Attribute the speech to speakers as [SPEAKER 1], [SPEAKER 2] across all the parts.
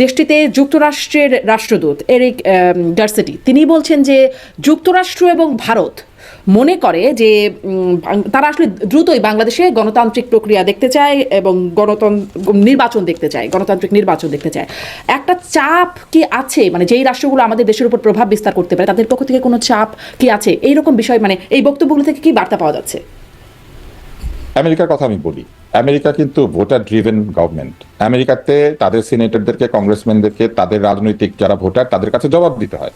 [SPEAKER 1] দেশটিতে যুক্তরাষ্ট্রের রাষ্ট্রদূত এরিক গার্সেটি তিনি বলছেন যে যুক্তরাষ্ট্র এবং ভারত মনে করে যে তারা আসলে দ্রুতই বাংলাদেশে গণতান্ত্রিক প্রক্রিয়া দেখতে চায় এবং গণতন্ত্র নির্বাচন দেখতে চায়, গণতান্ত্রিক নির্বাচন দেখতে চায়। একটা চাপ কি আছে? মানে যেই রাষ্ট্রগুলো আমাদের দেশের উপর প্রভাব বিস্তার করতে পারে, তাদের পক্ষ থেকে কোনো চাপ কি আছে? এইরকম বিষয় মানে এই বক্তব্যগুলো থেকে কি বার্তা পাওয়া যাচ্ছে?
[SPEAKER 2] আমেরিকার কথা আমি বলি। আমেরিকা কিন্তু ভোটার ড্রিভেন গভর্নমেন্ট আমেরিকাতে তাদের সিনেটরদেরকে কংগ্রেসম্যানদেরকে তাদের রাজনৈতিক যারা ভোটার তাদের কাছে জবাব দিতে হয়।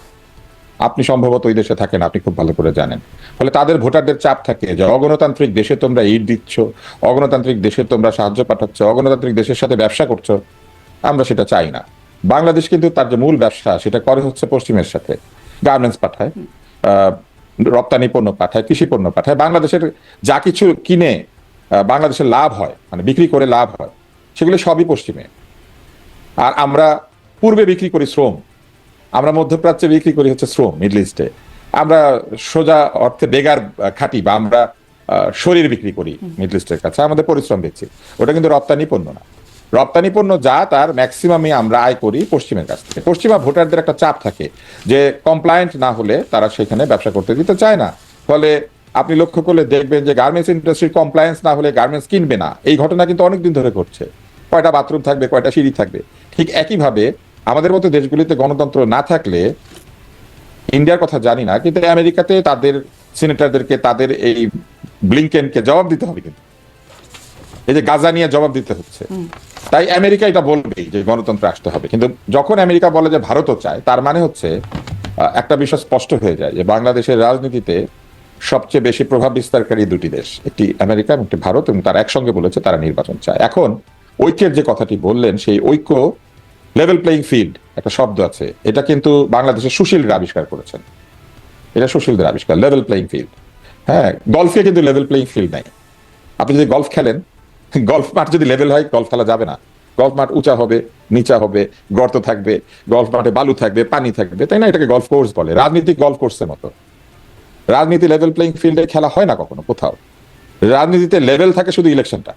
[SPEAKER 2] আপনি সম্ভবত ওই দেশে থাকেন, আপনি খুব ভালো করে জানেন। ফলে তাদের ভোটারদের চাপ থাকে যে, অগণতান্ত্রিক দেশে তোমরা ইট দিচ্ছ, অগণতান্ত্রিক দেশে তোমরা সাহায্য পাঠাচ্ছ, অগণতান্ত্রিক দেশের সাথে ব্যবসা করছ, আমরা সেটা চাই না। বাংলাদেশ কিন্তু তার যে মূল ব্যবসা, সেটা করে হচ্ছে পশ্চিমের সাথে। গার্মেন্টস পাঠায় রপ্তানি পণ্য পাঠায়, কৃষি পণ্য পাঠায়। বাংলাদেশের যা কিছু কিনে বাংলাদেশের লাভ হয় মানে বিক্রি করে লাভ হয় সেগুলো সবই পশ্চিমে। আর আমরা পূর্বে বিক্রি করি শ্রম আমরা মধ্যপ্রাচ্যে বিক্রি করি হচ্ছে শ্রম মিডল ইস্টে। আমরা সোজা অর্থে বেগার খাটি বা আমরা শরীর বিক্রি করি মিডল ইস্টের কাছে আমাদের পরিশ্রম বেচি ওটা কিন্তু রপ্তানি পণ্য না। রপ্তানি পণ্য যা তার ম্যাক্সিমামই আমরা আয় করি পশ্চিমের কাছ থেকে। পশ্চিমা ভোটারদের একটা চাপ থাকে যে কমপ্লায়েন্ট না হলে তারা সেখানে ব্যবসা করতে দিতে চায় না। ফলে আপনি লক্ষ্য করলে দেখবেন যে গার্মেন্টস ইন্ডাস্ট্রির কমপ্লায়েন্স না হলে গার্মেন্টস কিনবে না। এই ঘটনা কিন্তু অনেকদিন ধরে ঘটছে। কয়টা বাথরুম থাকবে কয়টা সিঁড়ি থাকবে। ঠিক একইভাবে আমাদের মতো দেশগুলিতে গণতন্ত্র না থাকলে ইন্ডিয়ার কথা জানি না কিন্তু আমেরিকাতে তাদের সিনেটরদেরকে তাদের এই ব্লিংকেনকে জবাব দিতে হবে কিন্তু। এই যে গাজা নিয়ে জবাব দিতে হচ্ছে। তাই আমেরিকা এটা বলবেই যে গণতন্ত্র আসতে হবে। কিন্তু যখন আমেরিকা বলে যে ভারতও চায় তার মানে হচ্ছে একটা বিষয় স্পষ্ট হয়ে যায় যে বাংলাদেশের রাজনীতিতে সবচেয়ে বেশি প্রভাব বিস্তারকারী দুটি দেশ, একটি আমেরিকা এবং একটি ভারত, এবং তারা একসঙ্গে বলেছে তারা নির্বাচন চায়। এখন ঐক্যের যে কথাটি বললেন, সেই ঐক্য লেভেল প্লেইং ফিল্ড একটা শব্দ আছে, এটা কিন্তু বাংলাদেশের সুশীলরা আবিষ্কার করেছেন। এটা সুশীলদের আবিষ্কার লেভেল প্লেইং ফিল্ড হ্যাঁ গলফে কিন্তু লেভেল প্লেইং ফিল্ড নাই। আপনি যদি গলফ খেলেন গলফ মাঠ যদি লেভেল হয় গলফ খেলা যাবে না। গলফ মাঠ উঁচা হবে, নিচা হবে, গর্ত থাকবে গলফ মাঠে বালু থাকবে, পানি থাকবে, তাই না? এটাকে গলফ কোর্স বলে। রাজনীতি গলফ কোর্সের মতো। রাজনীতি লেভেল প্লেইং ফিল্ডে খেলা হয় না কখনো, কোথাও। রাজনীতিতে লেভেল থাকে শুধু ইলেকশনটা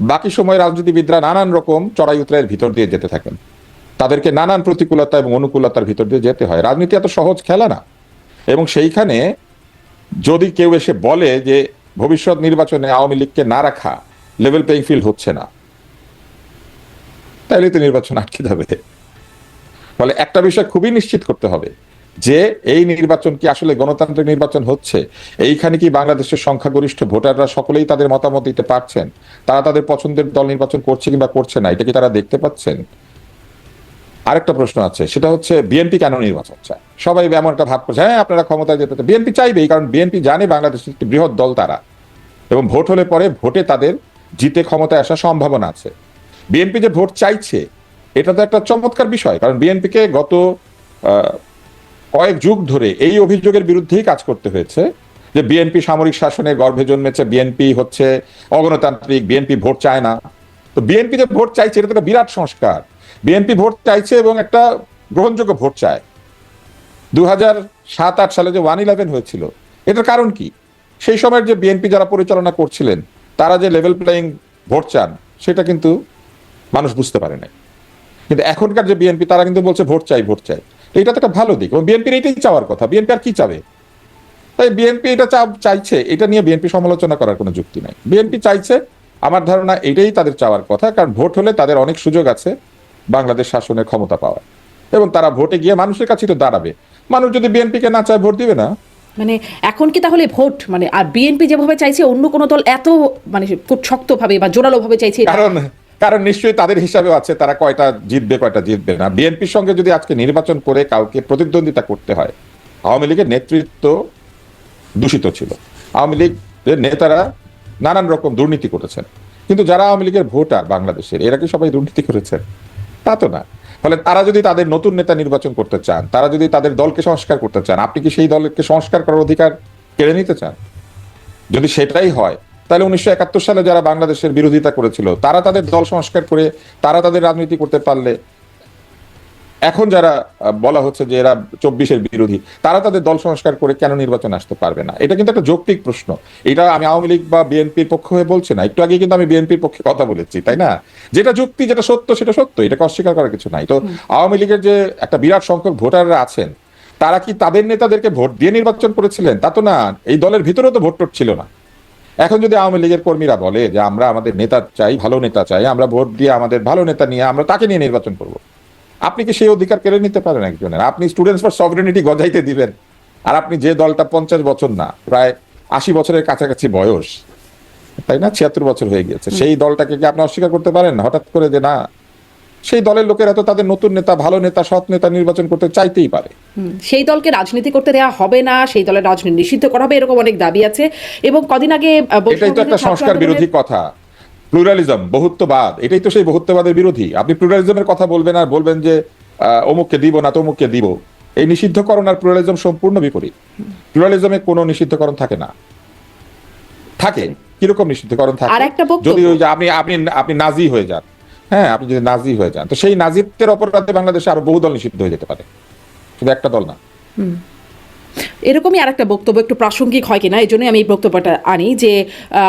[SPEAKER 2] বাকি সময় রাজনীতিবিদরা নানান রকম চড়াই উতরাইয়ের ভিতর দিয়ে যেতে থাকেন। তাদেরকে নানান প্রতিকূলতা এবং অনুকূলতার ভিতর দিয়ে যেতে হয়। রাজনীতি এত সহজ খেলা না। এবং সেইখানে যদি কেউ এসে বলে যে ভবিষ্যৎ নির্বাচনে আওয়ামী লীগকে না রাখা লেভেল প্লেইং ফিল্ড হচ্ছে না, তাইলে তো নির্বাচন আটকে যাবে। ফলে একটা বিষয় খুবই নিশ্চিত করতে হবে। যে এই নির্বাচন কি আসলে গণতান্ত্রিক নির্বাচন হচ্ছে? এইখানে কি বাংলাদেশের সংখ্যাগরিষ্ঠ ভোটাররা সকলেই তাদের মতামত দিতে পারছেন? তারা তাদের পছন্দের দল নির্বাচন করছে কিংবা করছে না, এটা কি তারা দেখতে পাচ্ছেন? আরেকটা প্রশ্ন আছে, সেটা হচ্ছে বিএনপি কেন নির্বাচন চায়? সবাই এমন একটা ভাব করছে হ্যাঁ আপনারা ক্ষমতায় যেতে বিএনপি চাইবেই, কারণ বিএনপি জানে বাংলাদেশের একটি বৃহৎ দল তারা। এবং ভোট হলে পরে ভোটে তাদের জিতে ক্ষমতায় আসার সম্ভাবনা আছে। বিএনপি যে ভোট চাইছে, এটা তো একটা চমৎকার বিষয়, কারণ বিএনপিকে গত কয়েক যুগ ধরে এই অভিযোগের বিরুদ্ধেই কাজ করতে হয়েছে যে বিএনপি সামরিক শাসনের গর্ভে জন্মেছে, বিএনপি হচ্ছে অগণতান্ত্রিক, বিএনপি ভোট চায় না। তো বিএনপি যে ভোট চাইছে, এটা একটা বিরাট সংস্কার। বিএনপি ভোট চাইছে এবং একটা গ্রহণযোগ্য ভোট চায়। দু হাজার সাত আট সালে যে ওয়ান ইলেভেন হয়েছিল, এটার কারণ কি? সেই সময়ের যে বিএনপি যারা পরিচালনা করছিলেন, তারা যে লেভেল প্লেইং ভোট চান, সেটা কিন্তু মানুষ বুঝতে পারে নাই। কিন্তু এখনকার যে বিএনপি, তারা কিন্তু বলছে ভোট চাই ভোট চাই। এটা তো একটা ভালো দিক। এবং বিএনপির এটাই চাওয়ার কথা। বিএনপি আর কি চাবে? তাই বিএনপি এটা চা- চাইছে এটা নিয়ে বিএনপি সমালোচনা করার কোনো যুক্তি নাই। বিএনপি চাইছে আমার ধারণা এটাই তাদের চাওয়ার কথা কারণ ভোট হলে তাদের অনেক সুযোগ আছে বাংলাদেশ শাসনের ক্ষমতা পাওয়ার। এবং তারা ভোটে গিয়ে মানুষের কাছে তো দাঁড়াবে। মানুষ যদি বিএনপিকে না চায় ভোট দিবে না।
[SPEAKER 1] মানে এখন কি তাহলে ভোট? মানে আর বিএনপি যেভাবে চাইছে অন্য কোনো দল এত মানে খুব শক্তভাবে বা জোরালোভাবে চাইছে
[SPEAKER 2] কারণ কারণ নিশ্চয়ই তাদের হিসাবেও আছে, তারা কয়টা জিতবে কয়টা জিতবে না। বিএনপির সঙ্গে যদি আজকে নির্বাচন করে কাউকে প্রতিদ্বন্দ্বিতা করতে হয়, আওয়ামী লীগের নেতৃত্ব দূষিত ছিল। আওয়ামী লীগের নেতারা নানান রকম দুর্নীতি করেছেন। কিন্তু যারা আওয়ামী লীগের ভোটার বাংলাদেশের, এরা কি সবাই দুর্নীতি করেছেন? তা তো না। ফলে তারা যদি তাদের নতুন নেতা নির্বাচন করতে চান, তারা যদি তাদের দলকে সংস্কার করতে চান, আপনি কি সেই দলকে সংস্কার করার অধিকার কেড়ে নিতে চান? যদি সেটাই হয় তাহলে উনিশশো একাত্তর সালে যারা বাংলাদেশের বিরোধিতা করেছিল তারা তাদের দল সংস্কার করে তারা তাদের রাজনীতি করতে পারলে এখন যারা বলা হচ্ছে যে এরা চব্বিশের বিরোধী তারা তাদের দল সংস্কার করে কেন নির্বাচন আসতে পারবে না? এটা কিন্তু একটা যৌক্তিক প্রশ্ন। এটা আমি আওয়ামী লীগ বা বিএনপির পক্ষ হয়ে বলছি না। একটু আগে কিন্তু আমি বিএনপির পক্ষে কথা বলেছি তাই না? যেটা যুক্তি যেটা সত্য সেটা সত্য। এটাকে অস্বীকার করার কিছু নাই। তো আওয়ামী লীগের যে একটা বিরাট সংখ্যক ভোটাররা আছেন তারা কি তাদের নেতাদেরকে ভোট দিয়ে নির্বাচন করেছিলেন? তা তো না। এই দলের ভিতরেও তো ভোট টোট ছিল না। এখন যদি আওয়ামী লীগের কর্মীরা বলে যে আমরা আমাদের নেতা চাই ভালো নেতা চাই আমরা ভোট দিয়ে আমাদের ভালো নেতা নিয়ে আমরা তাকে নিয়ে নির্বাচন করব। আপনি কি সেই অধিকার কেড়ে নিতে পারেন একজনের? আপনি স্টুডেন্টস ফর সভরেনিটি গজাইতে দিবেন। আর আপনি যে দলটা পঞ্চাশ বছর না প্রায় আশি বছরের কাছাকাছি বয়স তাই না? ছিয়াত্তর বছর হয়ে গেছে সেই দলটাকে কি আপনি অস্বীকার করতে পারেন? হঠাৎ করে যে না সেই দলের লোকেরা তো তাদের নতুন নেতা ভালো নেতা সৎ নেতা নির্বাচন করতে চাইতেই পারে।
[SPEAKER 1] সেই দলকে রাজনীতি করতে দেওয়া হবে না সেই দলের রাজনীতি নিষিদ্ধ করা হবে এরকম অনেক দাবি আছে। এবং কদিন আগে
[SPEAKER 2] এটাই তো একটা সংস্কার বিরোধী কথা। প্লুরালিজম বহুত্ববাদ এটাই তো সেই বহুত্ববাদের বিরোধী। আপনি প্লুরালিজমের কথা বলবেন আর বলবেন যে অমুককে দিব না তমুককে দিব। এই নিষিদ্ধকরণ আর প্লুরালিজম সম্পূর্ণ বিপরীত। প্লুরালিজমে কোনো নিষিদ্ধকরণ থাকে না। থাকে কীরকম নিষিদ্ধকরণ থাকে। যদি ওই যে আপনি আপনি আপনি নাজি হয়ে যান। হ্যাঁ আপনি যদি নাজি হয়ে যান। তো সেই নাজিত্বের অপরাধে বাংলাদেশে আরও বহু দল নিষিদ্ধ হয়ে যেতে পারে। শুধু একটা দল না।
[SPEAKER 1] এরকমই আর একটা বক্তব্য একটু প্রাসঙ্গিক হয় কিনা এই জন্যই আমি এই বক্তব্যটা আনি যে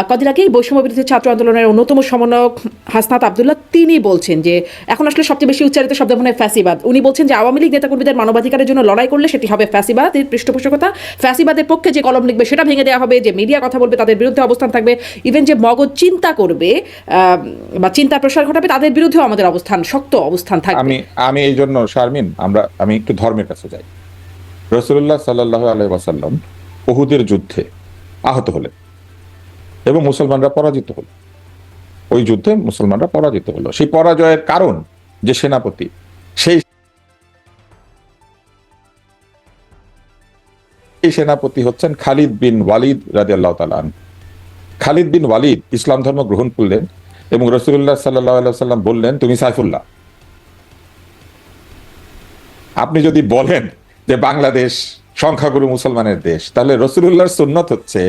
[SPEAKER 1] কদিন আগেই বৈষম্য বিরোধী ছাত্র আন্দোলনের অন্যতম সমন্বয়ক হাসনাত আবদুল্লাহ তিনি বলছেন যে, এখন আসলে সবচেয়ে বেশি উচ্চারিত শব্দ মনে হয় ফ্যাসিবাদ। উনি বলছেন যে, আওয়ামী লীগ নেতাকর্মীদের মানবাধিকারের জন্য লড়াই করলে সেটি হবে ফ্যাসিবাদের পৃষ্ঠপোষকতা। ফ্যাসিবাদের পক্ষে যে কলম লিখবে সেটা ভেঙে দেওয়া হবে, যে মিডিয়া কথা বলবে তাদের বিরুদ্ধে অবস্থান থাকবে, ইভেন যে মগজ চিন্তা করবে বা চিন্তা প্রসার ঘটাবে, তাদের বিরুদ্ধেও আমাদের অবস্থান, শক্ত অবস্থান থাকবে।
[SPEAKER 2] আমি আমি এই জন্য, শারমিন, আমরা, আমি একটু ধর্মের কাছে যাই। রসুল্লাহ সাল্লাহ ওয়াসাল্লাম ওহুদের যুদ্ধে আহত হলেন এবং মুসলমানরা পরাজিত হল। ওই যুদ্ধে মুসলমানরা পরাজিত হলো। সেই পরাজয়ের কারণ যে সেনাপতি, সেই সেনাপতি হচ্ছেন খালিদ বিন ওয়ালিদ রাজি আল্লাহ তালান খালিদ বিন ওয়ালিদ ইসলাম ধর্ম গ্রহণ করলেন এবং রসুল্লাহ সাল্লাহ সাল্লাম বললেন, তুমি সাইফুল্লাহ। আপনি যদি বলেন যে বাংলাদেশ সংখ্যাগুরু মুসলমানের দেশ, তাহলে রসুল্লাহর সুন্নত হচ্ছে,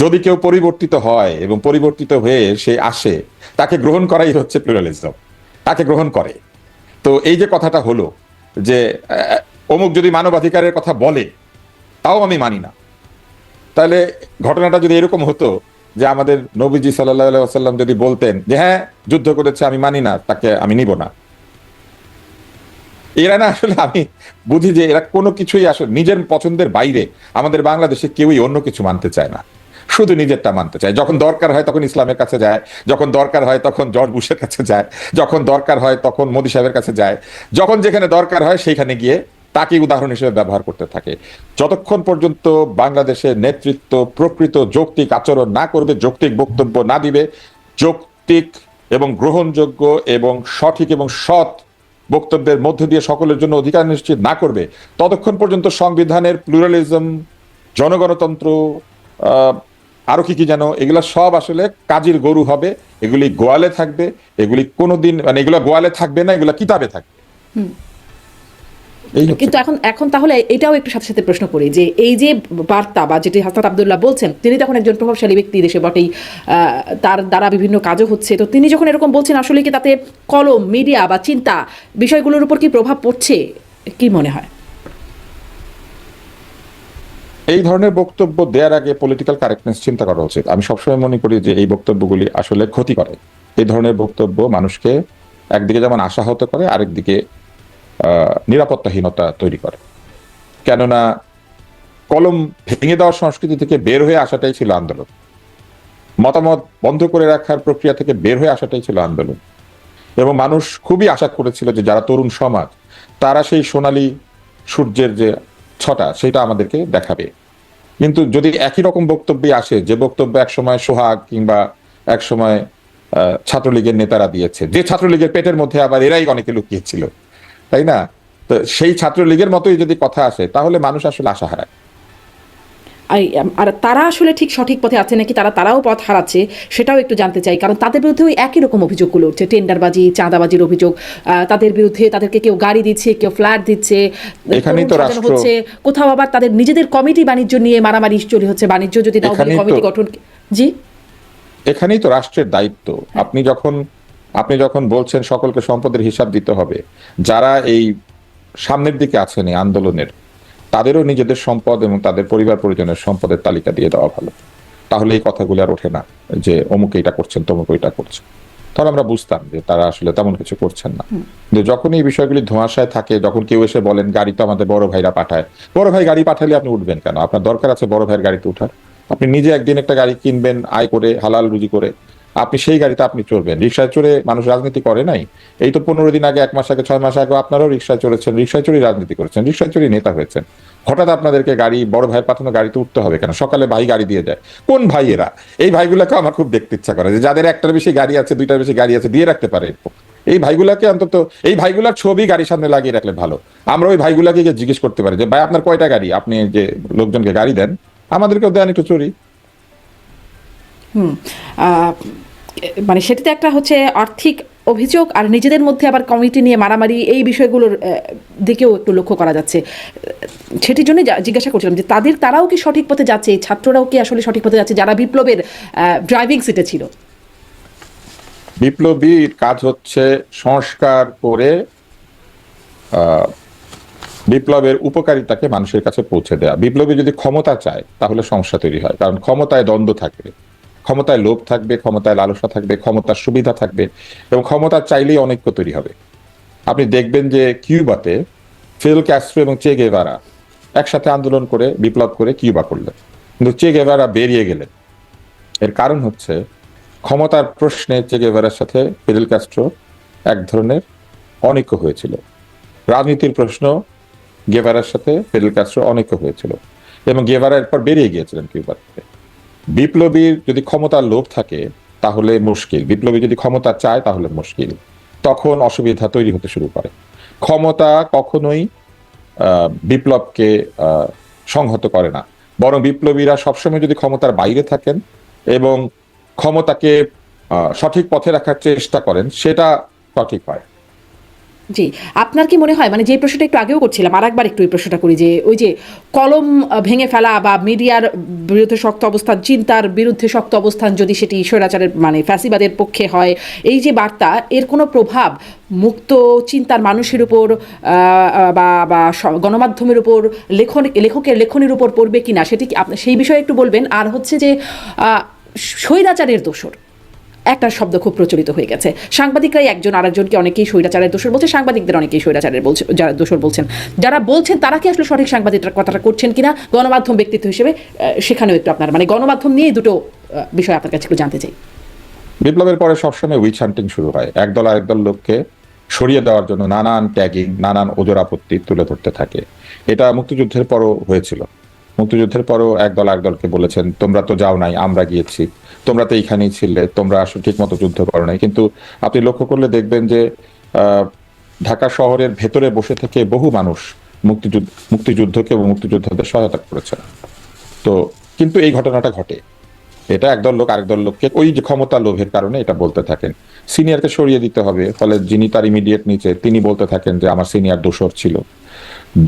[SPEAKER 2] যদি কেউ পরিবর্তিত হয় এবং পরিবর্তিত হয়ে সে আসে, তাকে গ্রহণ করাই হচ্ছে প্লুরালিজম তাকে গ্রহণ করে। তো এই যে কথাটা হলো, যে অমুক যদি মানবাধিকারের কথা বলে, তাও আমি মানি না। তাহলে ঘটনাটা যদি এরকম হতো, যে আমাদের নবীজি সাল্লাহ সাল্লাম যদি বলতেন যে হ্যাঁ যুদ্ধ করেছে, আমি মানি না, তাকে আমি নিব না। এরা না আসলে আমি বুঝি যে এরা কোনো কিছুই আসলে নিজের পছন্দের বাইরে আমাদের বাংলাদেশে কেউই অন্য কিছু মানতে চায় না। শুধু নিজেরটা মানতে চায়। যখন দরকার হয় তখন ইসলামের কাছে যায়, যখন দরকার হয় তখন জর্জ বুশের কাছে যায়, যখন দরকার হয় তখন মোদী সাহেবের কাছে যায়। যখন যেখানে দরকার হয় সেইখানে গিয়ে তাকে উদাহরণ হিসেবে ব্যবহার করতে থাকে। যতক্ষণ পর্যন্ত বাংলাদেশের নেতৃত্ব প্রকৃত যৌক্তিক আচরণ না করবে, যৌক্তিক বক্তব্য না দিবে, যৌক্তিক এবং গ্রহণযোগ্য এবং সঠিক এবং সৎ বক্তব্যের মধ্য দিয়ে সকলের জন্য অধিকার নিশ্চিত না করবে, ততক্ষণ পর্যন্ত সংবিধানের প্লুরালিজম, জনগণতন্ত্র আরও আরও কি কি যেন, এগুলো সব আসলে কাজের গরু হবে, এগুলি গোয়ালে থাকবে, এগুলি কোনোদিন মানে এগুলো গোয়ালে থাকবে না, এগুলো কিতাবে থাকবে।
[SPEAKER 1] কিন্তু এখন এখন তাহলে এটাও একটু সাথে সাথে প্রশ্ন করি যে এই যে বার্তা বা যেটি হাসনাত আবদুল্লাহ বলছেন তিনি তখন একজন প্রভাবশালী ব্যক্তি দেশে বটেই তার দ্বারা বিভিন্ন কাজও হচ্ছে। তো তিনি যখন এরকম বলছেন আসলে কি তাতে কলম মিডিয়া বা চিন্তা বিষয়গুলোর উপর কি প্রভাব পড়ছে? কি মনে হয়?
[SPEAKER 2] এই ধরনের বক্তব্য দেওয়ার আগে পলিটিক্যাল কারেক্টনেস চিন্তা করা উচিত। আমি সবসময় মনে করি যে এই বক্তব্যগুলি আসলে ক্ষতি করে। এই ধরনের বক্তব্য মানুষকে একদিকে যেমন আশাহত করে আরেকদিকে নিরাপত্তাহীনতা তৈরি করে। কেননা কলম ভেঙে দেওয়ার সংস্কৃতি থেকে বের হয়ে আসাটাই ছিল আন্দোলন। মতামত বন্ধ করে রাখার প্রক্রিয়া থেকে বের হয়ে আসাটাই ছিল আন্দোলন। এবং মানুষ খুবই আশা করেছিল যে যারা তরুণ সমাজ, তারা সেই সোনালী সূর্যের যে ছটা, সেটা আমাদেরকে দেখাবে। কিন্তু যদি একই রকম বক্তব্যে আসে, যে বক্তব্য একসময় সোহাগ কিংবা একসময় ছাত্রলীগের নেতারা দিয়েছে, যে ছাত্রলীগের পেটের মধ্যে আবার এরাই অনেকে লুকিয়েছিল। তাই না? তো সেই ছাত্রলীগের মতোই যদি কথা আসে তাহলে মানুষ আসলে আশা হারায়।
[SPEAKER 1] আর তারা আসলে ঠিক সঠিক পথে আছে নাকি? তারা তারাও পথ হারাচ্ছে সেটাও একটু জানতে চাই। কারণ তাদের বিরুদ্ধে ওই একই রকম অভিযোগগুলো উঠছে। টেন্ডারবাজি চাঁদাবাজির অভিযোগ তাদের বিরুদ্ধে তাদেরকে কেউ গাড়ি দিচ্ছে কেউ ফ্ল্যাট দিচ্ছে
[SPEAKER 2] এখানেই তো রাষ্ট্র-
[SPEAKER 1] হচ্ছে। কোথাও আবার তাদের নিজেদের কমিটি বাণিজ্য নিয়ে মারামারি চলে হচ্ছে। বাণিজ্য যদি কমিটি গঠন জি?
[SPEAKER 2] এখানেই তো রাষ্ট্রের দায়িত্ব। আপনি যখন আপনি যখন বলছেন সকলকে সম্পদের হিসাব দিতে হবে যারা এই সামনের দিকে আছেন এই আন্দোলনের তাদেরও নিজেদের সম্পদ এবং তাদের পরিবার পরিজনের সম্পদের তালিকা দিয়ে দেওয়া ভালো। তাহলে এই কথাগুলো আর ওঠে না যে অমুক এটা করছেন তমুক এটা করছেন। তাহলে আমরা বুঝতাম যে তারা আসলে তেমন কিছু করছেন না। কিন্তু যখন এই বিষয়গুলি ধোঁয়াশায় থাকে যখন কেউ এসে বলেন গাড়ি তো আমাদের বড় ভাইরা পাঠায়। বড় ভাই গাড়ি পাঠালে আপনি উঠবেন কেন? আপনার দরকার আছে বড় ভাইয়ের গাড়িতে উঠার। আপনি নিজে একদিন একটা গাড়ি কিনবেন আয় করে হালাল রুজি করে। আপনি সেই গাড়িতে আপনি চড়বেন। রিক্সায় চড়ে মানুষ রাজনীতি করে নাই? এই তো পনেরো দিন আগে, এক মাস আগে, ছয় মাস আগে আপনারাও রিক্সায় চড়েছেন। রিক্সায় চড়ে রাজনীতি করেছেন। রিক্সায় চড়ে নেতা হয়েছেন। হঠাৎ আপনাদেরকে গাড়ি, বড় ভাইয়ের পাঠানো গাড়িতে উঠতে হবে কেন? সকালে ভাই গাড়ি দিয়ে যায়। কোন ভাই এরা? এই ভাইগুলোকে আমার খুব দেখতে ইচ্ছা করে যে যাদের একটার বেশি গাড়ি আছে, দুইটার বেশি গাড়ি আছে, দিয়ে রাখতে পারে এই ভাইগুলাকে অন্তত, এই ভাইগুলার ছবি গাড়ির সামনে লাগিয়ে রাখলে ভালো। আমরা ওই ভাইগুলাকে গিয়ে জিজ্ঞেস করতে পারি যে, ভাই, আপনার কয়টা গাড়ি? আপনি যে লোকজনকে গাড়ি দেন, আমাদেরকেও দেন একটু চুরি
[SPEAKER 1] হুম। মানে সেটাতে একটা হচ্ছে আর্থিক অভিযোগ আর নিজেদের মধ্যে আবার কমিটি নিয়ে মারামারি, এই বিষয়গুলোর দিকেও একটু লক্ষ্য করা যাচ্ছে। সেটির জন্য জিজ্ঞাসা করছিলাম যে তাদের, তারাও কি সঠিক পথে যাচ্ছে? ছাত্ররাও কি আসলে সঠিক পথে যাচ্ছে? যারা বিপ্লবের ড্রাইভিং সিটে ছিল।
[SPEAKER 2] বিপ্লবীর কাজ হচ্ছে সংস্কার করে বিপ্লবের উপকারিতাকে মানুষের কাছে পৌঁছে দেওয়া বিপ্লবী যদি ক্ষমতা চায়, তাহলে সমস্যা তৈরি হয়। কারণ ক্ষমতায় দ্বন্দ্ব থাকবে ক্ষমতায় লোভ থাকবে, ক্ষমতায় লালসা থাকবে, ক্ষমতার সুবিধা থাকবে এবং ক্ষমতা চাইলেই অনৈক্য তৈরি হবে। আপনি দেখবেন যে কিউবাতে ফিল ক্যাস্ট্রো এবং চে গেভারা একসাথে আন্দোলন করে, বিপ্লব করে কিউবা করলেন। কিন্তু চে গেভারা বেরিয়ে গেলেন। এর কারণ হচ্ছে ক্ষমতার প্রশ্নে চে গেভারার সাথে ফিদেল ক্যাস্ট্রো এক ধরনের অনৈক্য হয়েছিল। রাজনীতির প্রশ্ন গেভারার সাথে ফিদেল ক্যাস্ট্রো অনৈক্য হয়েছিল এবং গেভারা এরপর বেরিয়ে গিয়েছিলেন কিউবা থেকে বিপ্লবীর যদি ক্ষমতার লোভ থাকে, তাহলে মুশকিল। বিপ্লবী যদি ক্ষমতা চায়, তাহলে মুশকিল। তখন অসুবিধা তৈরি হতে শুরু করে। ক্ষমতা কখনোই বিপ্লবকে সংহত করে না। বরং বিপ্লবীরা সবসময় যদি ক্ষমতার বাইরে থাকেন এবং ক্ষমতাকে সঠিক পথে রাখার চেষ্টা করেন, সেটা সঠিক হয়।
[SPEAKER 1] জি, আপনার কি মনে হয় মানে যে প্রশ্নটা একটু আগেও করছিলাম আর একবার একটু এই প্রশ্নটা করি যে, ওই যে কলম ভেঙে ফেলা বা মিডিয়ার বিরুদ্ধে শক্ত অবস্থান, চিন্তার বিরুদ্ধে শক্ত অবস্থান যদি সেটি স্বৈরাচারের মানে ফ্যাসিবাদের পক্ষে হয়, এই যে বার্তা, এর কোনো প্রভাব মুক্ত চিন্তার মানুষের উপর বা বা গণমাধ্যমের উপর, লেখন, লেখকের, লেখনের উপর পড়বে কি না সেটি কি আপনি, সেই বিষয়ে একটু বলবেন। আর হচ্ছে যে স্বৈরাচারের দোষর একটা শব্দ খুব প্রচলিত হয়ে গেছে। সাংবাদিকরাই একজন আরেকজনকে অনেকেই স্বৈরাচারের দোষর বলছে, সাংবাদিকদের অনেকেই স্বৈরাচারের বলছে, যারা দোষর বলছেন। যারা বলছেন, তারা কি আসলে সঠিক সাংবাদিকটার কথাটা করছেন কিনা? গণমাধ্যম ব্যক্তিত্ব হিসেবে সেখানেও একটু আপনার মানে গণমাধ্যম নিয়ে দুটো বিষয় আপনার কাছে একটু জানতে চাই।
[SPEAKER 2] বিপ্লবের পরে সবসময় উইচ হান্টিং শুরু হয়। একদল আরেকদল লোককে সরিয়ে দেওয়ার জন্য নানান ট্যাগিং নানান ওজোর আপত্তি তুলে ধরতে থাকে। এটা মুক্তিযুদ্ধের পরও হয়েছিল। মুক্তিযুদ্ধের পরও একদল একদলকে বলেছেন, তোমরা তো যাও নাই, আমরা গিয়েছি। তোমরা তো এইখানেই ছিলে, তোমরা আসলে ঠিক মতো যুদ্ধ করো নাই। কিন্তু আপনি লক্ষ্য করলে দেখবেন যে ঢাকা শহরের ভেতরে বসে থেকে বহু মানুষ মুক্তিযুদ্ধ, মুক্তিযুদ্ধকে এবং মুক্তিযোদ্ধাদের সহায়তা করেছেন তো কিন্তু এই ঘটনাটা ঘটে। এটা একদল লোক আরেকদল লোককে ওই যে ক্ষমতা লোভের কারণে এটা বলতে থাকেন। সিনিয়রকে সরিয়ে দিতে হবে, ফলে যিনি তার ইমিডিয়েট নিচে, তিনি বলতে থাকেন যে, আমার সিনিয়র দোষর ছিল।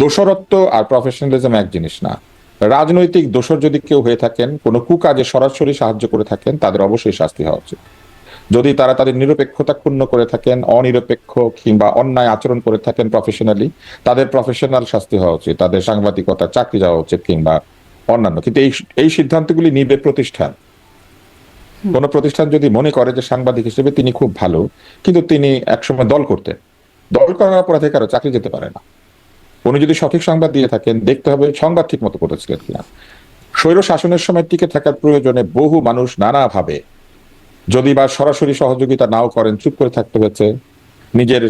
[SPEAKER 2] দোষরত্ব আর প্রফেশনালিজম এক জিনিস না। রাজনৈতিক দোষর যদি কেউ হয়ে থাকেন কোনো কুকাজে সরাসরি সাহায্য করে থাকেন তাদের অবশ্যই শাস্তি হওয়া উচিত। যদি তারা তাদের নিরপেক্ষতা ক্ষুণ্ণ করে থাকেন অনিরপেক্ষ কিংবা অন্যায় আচরণ করে থাকেন প্রফেশনালি তাদের প্রফেশনাল শাস্তি হওয়া উচিত তাদের সাংবাদিকতা চাকরি যাওয়া উচিত কিংবা অন্যান্য। কিন্তু এই এই সিদ্ধান্তগুলি নিবে প্রতিষ্ঠান। কোন প্রতিষ্ঠান যদি মনে করে যে সাংবাদিক হিসেবে তিনি খুব ভালো কিন্তু তিনি একসময় দল করতেন। দল করার অপরাধে কারও চাকরি যেতে পারে না। উনি যদি সঠিক সংবাদ দিয়ে থাকেন, দেখতে হবে সংবাদ ঠিক মতো করেছিলেন কিনা। স্বৈর শাসনের সময় টিকে থাকার প্রয়োজনে বহু মানুষ নানাভাবে, যদি বা সরাসরি সহযোগিতা নাও করেন, চুপ করে থাকতে হয়েছে। নিজের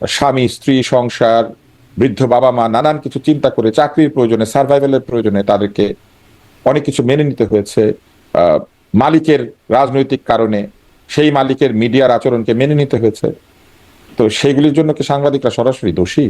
[SPEAKER 2] স্বামী, স্ত্রী, সংসার, বৃদ্ধ বাবা মা, নানান কিছু চিন্তা করে চাকরির প্রয়োজনে, সার্ভাইভালের প্রয়োজনে তাদেরকে অনেক কিছু মেনে নিতে হয়েছে। মালিকের রাজনৈতিক কারণে সেই মালিকের মিডিয়ার আচরণকে মেনে নিতে হয়েছে। তো সেইগুলির জন্য কি সাংবাদিকরা সরাসরি দোষী?